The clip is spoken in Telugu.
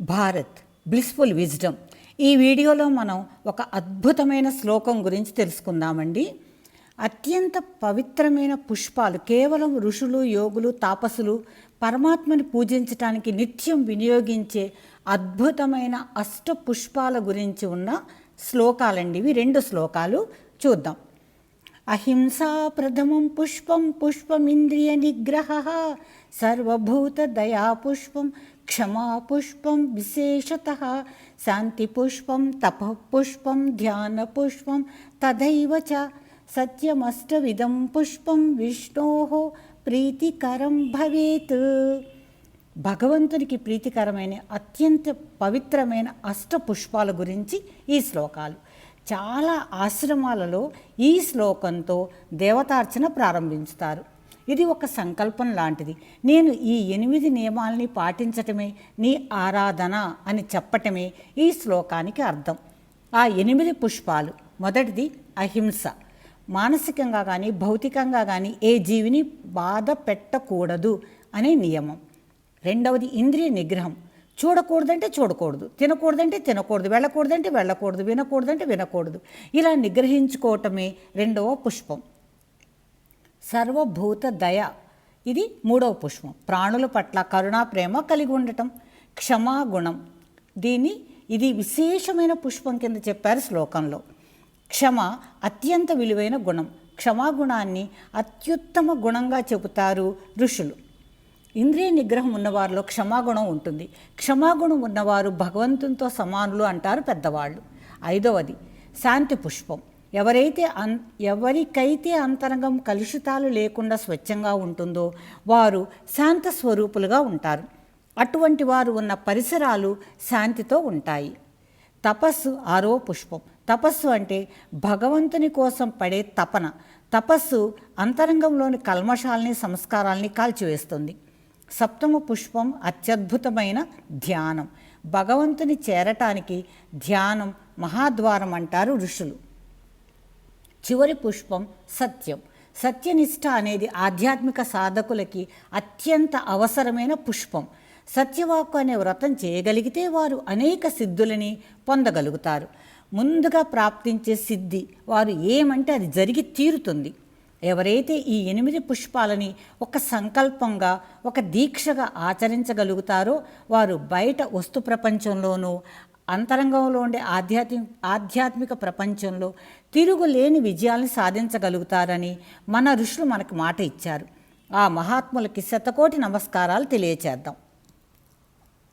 భారత్ బ్లిస్ఫుల్ విజ్డమ్ ఈ వీడియోలో మనం ఒక అద్భుతమైన శ్లోకం గురించి తెలుసుకుందామండి. అత్యంత పవిత్రమైన పుష్పాలు కేవలం ఋషులు యోగులు తాపసులు పరమాత్మని పూజించటానికి నిత్యం వినియోగించే అద్భుతమైన అష్ట పుష్పాల గురించి ఉన్న శ్లోకాలండి ఇవి. రెండు శ్లోకాలు చూద్దాం. అహింసా ప్రథమం పుష్పం పుష్పమింద్రియ నిగ్రహ సర్వభూత దయా పుష్పం క్షమా పుష్పం విశేషత శాంతి పుష్పం తప పుష్పం ధ్యాన పుష్పం తథైవ చ సత్యమష్టవిధం పుష్పం విష్ణో ప్రీతికరం భవేత్. భగవంతునికి ప్రీతికరమైన అత్యంత పవిత్రమైన అష్ట పుష్పాల గురించి ఈ శ్లోకాలు. చాలా ఆశ్రమాలలో ఈ శ్లోకంతో దేవతార్చన ప్రారంభించుతారు. ఇది ఒక సంకల్పం లాంటిది. నేను ఈ ఎనిమిది నియమాల్ని పాటించటమే నీ ఆరాధన అని చెప్పటమే ఈ శ్లోకానికి అర్థం. ఆ ఎనిమిది పుష్పాలు. మొదటిది అహింస. మానసికంగా కానీ భౌతికంగా కానీ ఏ జీవిని బాధ పెట్టకూడదు అనే నియమం. రెండవది ఇంద్రియ నిగ్రహం. చూడకూడదంటే చూడకూడదు తినకూడదంటే తినకూడదు వెళ్ళకూడదంటే వెళ్ళకూడదు వినకూడదంటే వినకూడదు. ఇలా నిగ్రహించుకోవటమే రెండవ పుష్పం. సర్వభూత దయ. ఇది మూడవ పుష్పం. ప్రాణుల పట్ల కరుణా ప్రేమ కలిగి ఉండటం. క్షమాగుణం దీన్ని ఇది విశేషమైన పుష్పం కింద చెప్పారు శ్లోకంలో. క్షమ అత్యంత విలువైన గుణం. క్షమాగుణాన్ని అత్యుత్తమ గుణంగా చెబుతారు ఋషులు. ఇంద్రియ నిగ్రహం ఉన్నవారిలో క్షమాగుణం ఉంటుంది. క్షమాగుణం ఉన్నవారు భగవంతునితో సమానులు అంటారు పెద్దవాళ్ళు. ఐదవది శాంతి పుష్పం. ఎవరైతే అన్ ఎవరికైతే అంతరంగం కలుషితాలు లేకుండా స్వచ్ఛంగా ఉంటుందో వారు శాంత స్వరూపులుగా ఉంటారు. అటువంటి వారు ఉన్న పరిసరాలు శాంతితో ఉంటాయి. తపస్సు ఆరో పుష్పం. తపస్సు అంటే భగవంతుని కోసం పడే తపన. తపస్సు అంతరంగంలోని కల్మషాలని సంస్కారాల్ని కాల్చివేస్తుంది. సప్తమ పుష్పం అత్యద్భుతమైన ధ్యానం. భగవంతుని చేరటానికి ధ్యానం మహాద్వారం అంటారు ఋషులు. చివరి పుష్పం సత్యం. సత్యనిష్ట అనేది ఆధ్యాత్మిక సాధకులకి అత్యంత అవసరమైన పుష్పం. సత్యవాక్కు అనే వ్రతం చేయగలిగితే వారు అనేక సిద్ధులని పొందగలుగుతారు. ముందుగా ప్రాప్తించే సిద్ధి వారు ఏమంటే అది జరిగి తీరుతుంది. ఎవరైతే ఈ ఎనిమిది పుష్పాలని ఒక సంకల్పంగా ఒక దీక్షగా ఆచరించగలుగుతారో వారు బయట వస్తు ప్రపంచంలోనూ అంతరంగంలో ఉండే ఆధ్యాత్మిక ఆధ్యాత్మిక ప్రపంచంలో తిరుగులేని విజయాలను సాధించగలుగుతారని మన ఋషులు మనకు మాట ఇచ్చారు. ఆ మహాత్ములకి శతకోటి నమస్కారాలు తెలియచేద్దాం.